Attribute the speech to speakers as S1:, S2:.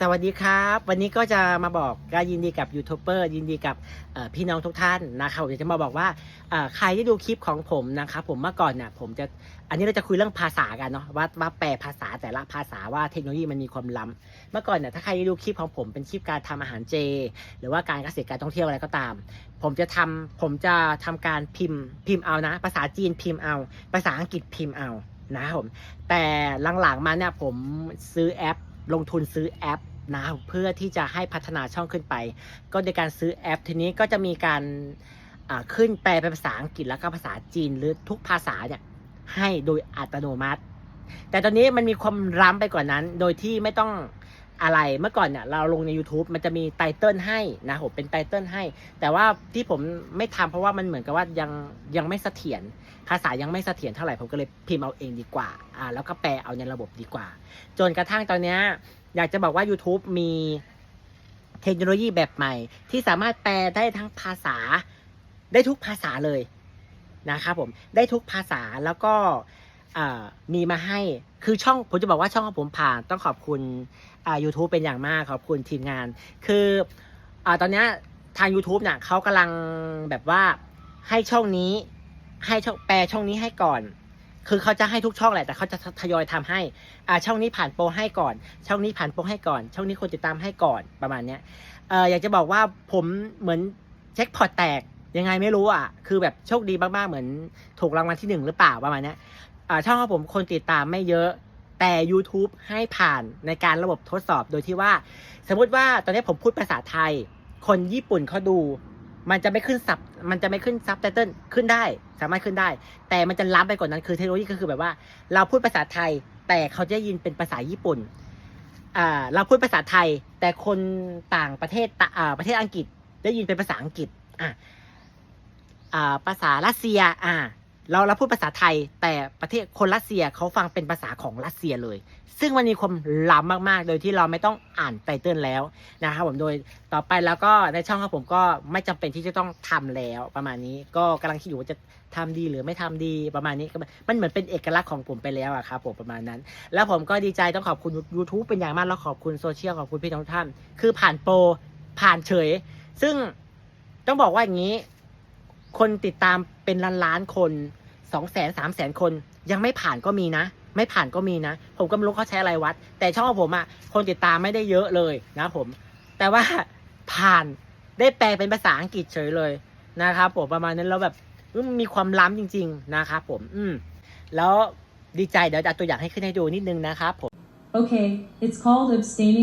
S1: สวัสดีครับ วันนี้ก็จะมาบอกก็ยินดีกับยูทูบเบอร์ยินดีกับพี่น้องทุกท่านนะครับผมอยากจะมาบอกว่าใครที่ดูคลิปของผมนะครับผมเมื่อก่อนเนี่ยผมจะอันนี้เราจะคุยเรื่องภาษากันเนาะว่าว่าแปลภาษาแต่ละภาษาว่าเทคโนโลยีมันมีความล้ำเมื่อก่อนเนี่ยถ้าใครด้ดูคลิปของผมเป็นคลิปการทำอาหารเจ หรือว่าการเกษตรการท่องเที่ยวอะไรก็ตาม ผมจะทำผมจะทำการพิมพ์พิมพ์เอานะ ภาษาจีนพิมพ์เอา ภาษาอังกฤษพิมพ์เอานะครับผมแต่หลังๆมาเนี่ยผมซื้อแอป ลงทุนซื้อแอปนะเพื่อที่จะให้พัฒนาช่องขึ้นไป ก็โดยการซื้อแอปทีนี้ก็จะมีการขึ้นแปลเป็นภาษาอังกฤษแล้วก็ภาษาจีนหรือทุกภาษาเนี่ยให้โดยอัตโนมัติ แต่ตอนนี้มันมีความล้ำไปกว่านั้น โดยที่ไม่ต้อง อะไรเมื่อก่อนเนี่ยเราลงใน YouTube มันจะมีไตเติลให้นะผมเป็นไตเติลให้ แต่ว่าที่ผมไม่ทำเพราะว่ามันเหมือนกับว่ายังยังไม่เสถียรภาษายังไม่เสถียรเท่าไหร่ผมก็เลยพิมพ์เอาเองดีกว่าอ่าแล้วก็แปลเอาในระบบดีกว่า จนกระทั่งตอนเนี้ยอยากจะบอกว่า YouTube มีเทคโนโลยีแบบใหม่ ที่สามารถแปลได้ทั้งภาษาได้ทุกภาษาเลยนะครับผมได้ทุกภาษาแล้วก็ มีมาให้คือช่องผมจะบอกว่าช่องของผมผ่านต้องขอบคุณอ่า YouTube เป็นอย่างมากขอบคุณทีมงาน คืออ่าตอนนี้ทาง YouTube เนี่ยเขากำลังแบบว่าให้ช่องนี้ให้ช่องแปลช่องนี้ให้ก่อน คือเขาจะให้ทุกช่องแหละแต่เขาจะทยอยทำให้อ่าช่องนี้ผ่านโปรให้ก่อน ช่องนี้ผ่านโปรให้ก่อน ช่องนี้คนติดตามให้ก่อนประมาณเนี้ยเอออยากจะบอกว่าผมเหมือนแจ็คพอตแตกยังไงไม่รู้อะ คือแบบโชคดีมากๆเหมือนถูกรางวัลที่หนึ่งหรือเปล่าประมาณเนี้ย ช่องของผมคนติดตามไม่เยอะแต่ YouTube ให้ผ่านในการระบบทดสอบโดยที่ว่า สมมติว่าตอนนี้ผมพูดภาษาไทย คนญี่ปุ่นเขาดู มันจะไม่ขึ้นซับมันจะไม่ขึ้นซับไตเติลขึ้นได้ สามารถขึ้นได้ แต่มันจะล้ำไปกว่านั้นคือเทคโนโลยีก็คือแบบว่า เราพูดภาษาไทย แต่เขาจะยินเป็นภาษาญี่ปุ่นอ่าเราพูดภาษาไทย แต่คนต่างประเทศตะอ่าประเทศอังกฤษได้ยินเป็นภาษาอังกฤษอ่าอ่าภาษารัสเซียอ่า เราเราพูดภาษาไทยแต่ประเทศคนรัสเซียเขาฟังเป็นภาษาของรัสเซียเลย ซึ่งมันมีความล้ำมากๆ โดยที่เราไม่ต้องอ่านไตเติลแล้วนะครับผมโดยต่อไปแล้วก็ในช่องของผมก็ไม่จำเป็นที่จะต้องทำแล้วประมาณนี้ก็กำลังคิดอยู่ว่าจะทำดีหรือไม่ทำดีประมาณนี้ก็มันเหมือนเป็นเอกลักษณ์ของผมไปแล้วอะครับผมประมาณนั้น แล้วผมก็ดีใจต้องขอบคุณ YouTube เป็นอย่างมากแล้วขอบคุณโซเชียลขอบคุณพี่น้องทุกท่าน คือผ่านโปรผ่านเฉย ซึ่งต้องบอกว่าอย่างนี้ คนติดตามเป็นล้านล้านๆคนสองแสนสามแสนคน ยังไม่ผ่านก็มีนะ ไม่ผ่านก็มีนะ ผมก็ไม่รู้เขาใช้อะไรวัด แต่ช่องของผมอะคนติดตามไม่ได้เยอะเลยนะผม แต่ว่าผ่านได้แปลเป็นภาษาอังกฤษเฉยเลยนะครับผมประมาณนั้นแล้วแบบมีความล้ำจริง ๆ นะครับผม อืม แล้วดีใจเดี๋ยวจะตัวอย่างให้ขึ้นให้ดูนิดนึงนะครับผม
S2: Okay, it's called abstaining.